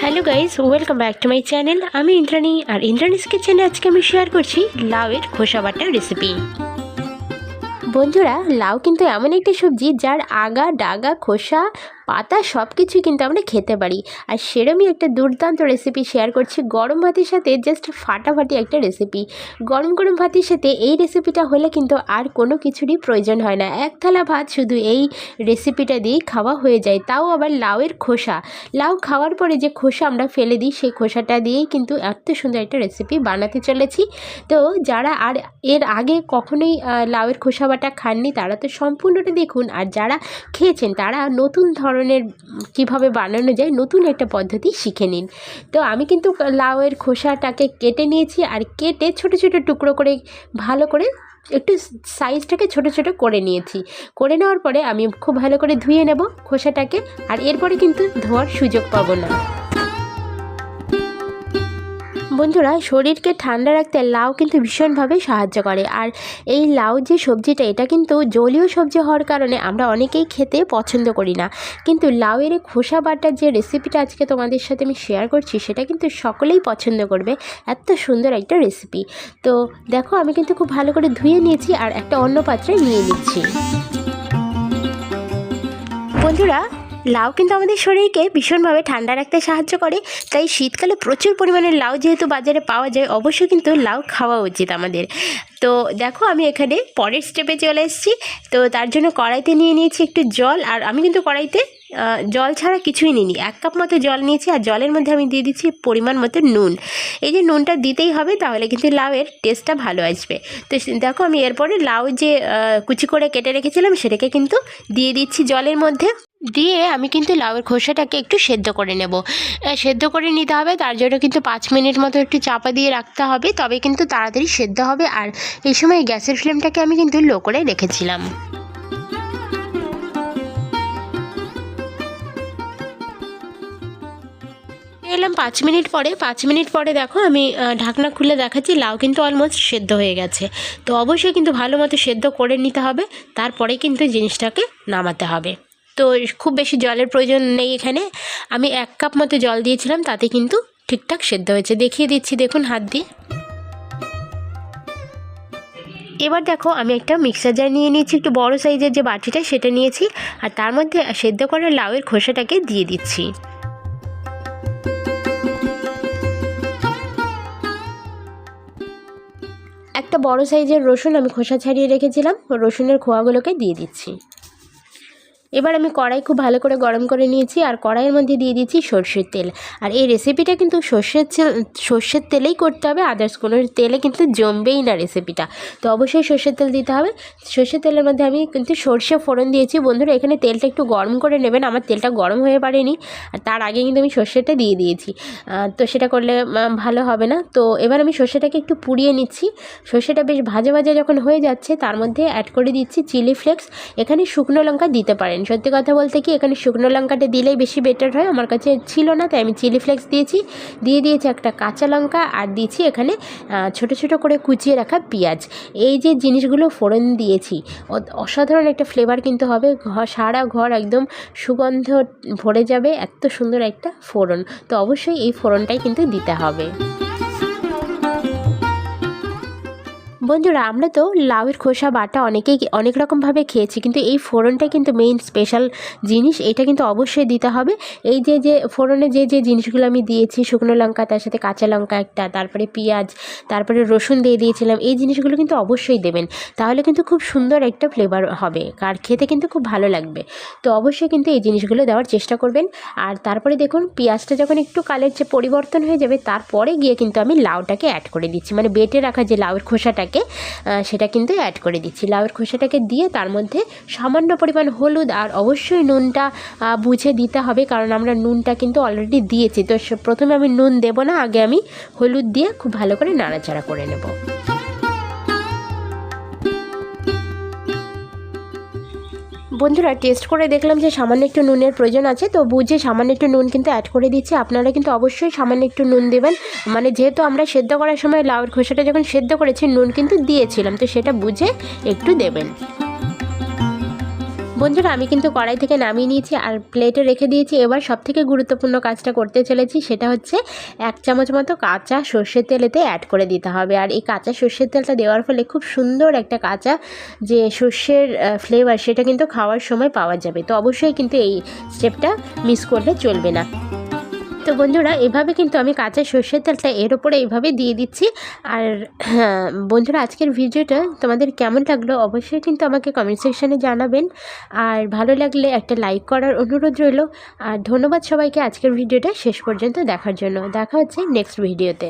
Hello guys welcome back to my channel আমি ইন্দ্রাণী, আর ইন্দ্রাণীস কিচেনে আজকে আমি শেয়ার করছি লাউয়ের খোসা বাটার রেসিপি বন্ধুরা, লাউ কিন্তু এমন একটি সবজি যার আগা, ডাগা, খোসা, পাতা সব কিছুই কিন্তু আমরা খেতে পারি। আর সেরমই একটা দুর্দান্ত রেসিপি শেয়ার করছি গরম ভাতের সাথে জাস্ট ফাটাফাটি একটা রেসিপি গরম গরম ভাতের সাথে এই রেসিপিটা হলে কিন্তু আর কোনো কিছুরই প্রয়োজন হয় না। এক থালা ভাত শুধু এই রেসিপিটা দিয়েই খাওয়া হয়ে যায়, তাও আবার লাউয়ের খোসা। লাউ খাওয়ার পরে যে খোসা আমরা ফেলে দিই, সেই খোসাটা দিয়েই কিন্তু এত সুন্দর একটা রেসিপি বানাতে চলেছি। তো যারা আর এর আগে কখনোই লাউয়ের খোসা বাটা খাননি, তারা তো সম্পূর্ণটা দেখুন। আর যারা খেয়েছেন, তারা নতুন ধরনের কীভাবে বানানো যায়, নতুন একটা পদ্ধতি শিখে নিন। তো আমি কিন্তু লাউয়ের খোসাটাকে কেটে নিয়েছি, আর কেটে ছোট ছোট টুকরো করে, ভালো করে একটু সাইজটাকে ছোট ছোট করে নিয়েছি। করে নেওয়ার পরে আমি খুব ভালো করে ধুয়ে নেব খোসাটাকে, আর এরপরে কিন্তু ধোয়ার সুযোগ পাবো না। বন্ধুরা, শরীরকে ঠান্ডা রাখতে লাউ কিন্তু ভীষণভাবে সাহায্য করে। আর এই লাউ যে সবজিটা, এটা কিন্তু জলীয় সবজি হওয়ার কারণে আমরা অনেকেই খেতে পছন্দ করি না। কিন্তু লাউয়ের খোসা বাটার যে রেসিপিটা আজকে তোমাদের সাথে আমি শেয়ার করছি, সেটা কিন্তু সকলেই পছন্দ করবে। এত সুন্দর একটা রেসিপি তো দেখো, আমি কিন্তু খুব ভালো করে ধুয়ে নিয়েছি আর একটা অন্য পাত্রে নিয়ে নিচ্ছি। বন্ধুরা লাউ কিন্তু আমাদের শরীরকে ভীষণভাবে ঠান্ডা রাখতে সাহায্য করে, তাই শীতকালে প্রচুর পরিমাণে লাউ যেহেতু বাজারে পাওয়া যায়, অবশ্যই কিন্তু লাউ খাওয়া উচিত আমাদের। তো দেখো আমি এখানে পরের স্টেপে চলে এসেছি, তো তার জন্য কড়াইতে নিয়ে নিয়েছি একটু জল, আর আমি কিন্তু কড়াইতে জল ছাড়া কিছুই নিইনি। এক কাপ মতো জল নিয়েছি, আর জলের মধ্যে আমি দিয়ে দিচ্ছি পরিমাণ মতো নুন। এই যে নুনটা দিতেই হবে, তাহলে কিন্তু লাউয়ের টেস্টটা ভালো আসবে। তো দেখো আমি এরপরে লাউ যে কুচি করে কেটে রেখেছিলাম, সেটাকে কিন্তু দিয়ে দিচ্ছি জলের মধ্যে। দিয়ে আমি কিন্তু লাউয়ের খোসাটাকে একটু সেদ্ধ করে নেব। সেদ্ধ করে নিতে হবে, তার জন্য কিন্তু পাঁচ মিনিট মতো একটু চাপা দিয়ে রাখতে হবে, তবে কিন্তু তাড়াতাড়ি সেদ্ধ হবে। আর এই সময় গ্যাসের ফ্লেমটাকে আমি কিন্তু লো করে রেখেছিলাম। এলাম পাঁচ মিনিট পরে। পাঁচ মিনিট পরে দেখো আমি ঢাকনা খুলে দেখাচ্ছি, লাউ কিন্তু অলমোস্ট সেদ্ধ হয়ে গেছে। তো অবশ্যই কিন্তু ভালো মতো সেদ্ধ করে নিতে হবে, তারপরে কিন্তু জিনিসটাকে নামাতে হবে। তো খুব বেশি জলের প্রয়োজন নেই এখানে। আমি এক কাপ মতো জল দিয়েছিলাম, তাতে কিন্তু ঠিকঠাক সেদ্ধ হয়েছে। দেখিয়ে দিচ্ছি, দেখুন হাত দিয়ে। এবার দেখো, আমি একটা মিক্সার জার নিয়ে নিয়েছি, একটু বড় সাইজের যে বাটিটা, সেটা নিয়েছি। আর তার মধ্যে সেদ্ধ করা লাউয়ের খোসাটাকে দিয়ে দিচ্ছি। একটা বড় সাইজের রসুন আমি খোসা ছাড়িয়ে রেখেছিলাম, রসুনের খোয়াগুলোকে দিয়ে দিচ্ছি। এবার আমি কড়াই খুব ভালো করে গরম করে নিয়েছি আর কড়াইয়ের মধ্যে দিয়ে দিয়েছি সর্ষের তেল। আর এই রেসিপিটা কিন্তু সর্ষের সর্ষের তেলেই করতে হবে আদার্স কোনো তেলে কিন্তু জমবেই না রেসিপিটা তো অবশ্যই সর্ষের তেল দিতে হবে। সর্ষের তেলের মধ্যে আমি কিন্তু সর্ষে ফোড়ন দিয়েছি। বন্ধুরা, এখানে তেলটা একটু গরম করে নেবেন, আমার তেলটা গরম হয়ে পারেনি। আর তার আগে কিন্তু আমি সর্ষেটা দিয়ে দিয়েছি। তো সেটা করলে ভালো হবে না। তো এবার আমি সর্ষেটাকে একটু পুড়িয়ে নিচ্ছি। সর্ষেটা বেশ ভাজা ভাজা যখন হয়ে যাচ্ছে, তার মধ্যে অ্যাড করে দিচ্ছি চিলি ফ্লেক্স এখানে শুকনো লঙ্কা দিতে পারেন। সত্যি কথা বলতে কি, এখানে শুকনো লঙ্কাটা দিলেই বেশি বেটার হয়। আমার কাছে ছিল না, তাই আমি চিলি ফ্লেক্স দিয়েছি। দিয়ে দিয়েছি একটা কাঁচা লঙ্কা আর দিয়েছি এখানে ছোট ছোট করে কুচিয়ে রাখা পেঁয়াজ। এই যে জিনিসগুলো ফোড়ন দিয়েছি অসাধারণ একটা ফ্লেভার কিন্তু হবে। ঘর সারা ঘর একদম সুগন্ধ ভরে যাবে, এত সুন্দর একটা ফোড়ন। তো অবশ্যই এই ফোড়নটাই কিন্তু দিতে হবে। বন্ধুরা, আমরা তো লাউয়ের খোসা বাটা অনেকেই অনেক রকমভাবে খেয়েছি, কিন্তু এই ফোড়নটা কিন্তু মেইন স্পেশাল জিনিস, এটা কিন্তু অবশ্যই দিতে হবে। এই যে যে ফোড়নে যে যে জিনিসগুলো আমি দিয়েছি, শুকনো লঙ্কা, তার সাথে কাঁচা লঙ্কা একটা, তারপরে পেঁয়াজ, তারপরে রসুন দিয়ে দিয়েছিলাম, এই জিনিসগুলো কিন্তু অবশ্যই দেবেন। তাহলে কিন্তু খুব সুন্দর একটা ফ্লেভার হবে, আর খেতে কিন্তু খুব ভালো লাগবে। তো অবশ্যই কিন্তু এই জিনিসগুলো দেওয়ার চেষ্টা করবেন। আর তারপরে দেখুন, পেঁয়াজটা যখন একটু কালের যে পরিবর্তন হয়ে যাবে, তারপরে গিয়ে কিন্তু আমি লাউটাকে অ্যাড করে দিচ্ছি। মানে বেটে রাখা যে লাউয়ের খোসাটাকে আহ, সেটা কিন্তু অ্যাড করে দিচ্ছি। লাউয়ের খোসাটাকে দিয়ে তার মধ্যে সামান্য পরিমাণ হলুদ আর অবশ্যই নুনটা বুঝে দিতে হবে কারণ আমরা নুনটা কিন্তু অলরেডি দিয়েছি। তো প্রথমে আমি নুন দেব না আগে আমি হলুদ দিয়ে খুব ভালো করে নাড়াচাড়া করে নেব। বন্ধুরা টেস্ট করে দেখলাম যে সামান্য একটু নুনের প্রয়োজন আছে, তো বুঝে সামান্য একটু নুন কিন্তু অ্যাড করে দিচ্ছি। আপনারা কিন্তু অবশ্যই সামান্য একটু নুন দেবেন। মানে যেহেতু আমরা সেদ্ধ করার সময় লাউর খোসাটা যখন সেদ্ধ করেছি, নুন কিন্তু দিয়েছিলাম, তো সেটা বুঝে একটু দেবেন। বন্ধুরা, আমি কিন্তু কড়াই থেকে নামিয়ে নিয়েছি আর প্লেটে রেখে দিয়েছি। এবার সব থেকে গুরুত্বপূর্ণ কাজটা করতে চলেছি সেটা হচ্ছে এক চামচ মতো কাঁচা সর্ষের তেলেতে অ্যাড করে দিতে হবে। আর এই কাঁচা সর্ষের তেলটা দেওয়ার ফলে খুব সুন্দর একটা কাঁচা যে সর্ষের ফ্লেভার সেটা কিন্তু খাওয়ার সময় পাওয়া যাবে। তো অবশ্যই কিন্তু এই স্টেপটা মিস করলে চলবে না। তো বন্ধুরা এভাবে কিন্তু আমি কাঁচা সর্ষের তেলটা এর ওপরে এইভাবে দিয়ে দিচ্ছি। আর হ্যাঁ, বন্ধুরা আজকের ভিডিওটা তোমাদের কেমন লাগল অবশ্যই কিন্তু আমাকে কমেন্ট সেকশানে জানাবেন। আর ভালো লাগলে একটা লাইক করার অনুরোধ রইল। আর ধন্যবাদ সবাইকে আজকের ভিডিওটা শেষ পর্যন্ত দেখার জন্য। দেখা হচ্ছে নেক্সট ভিডিওতে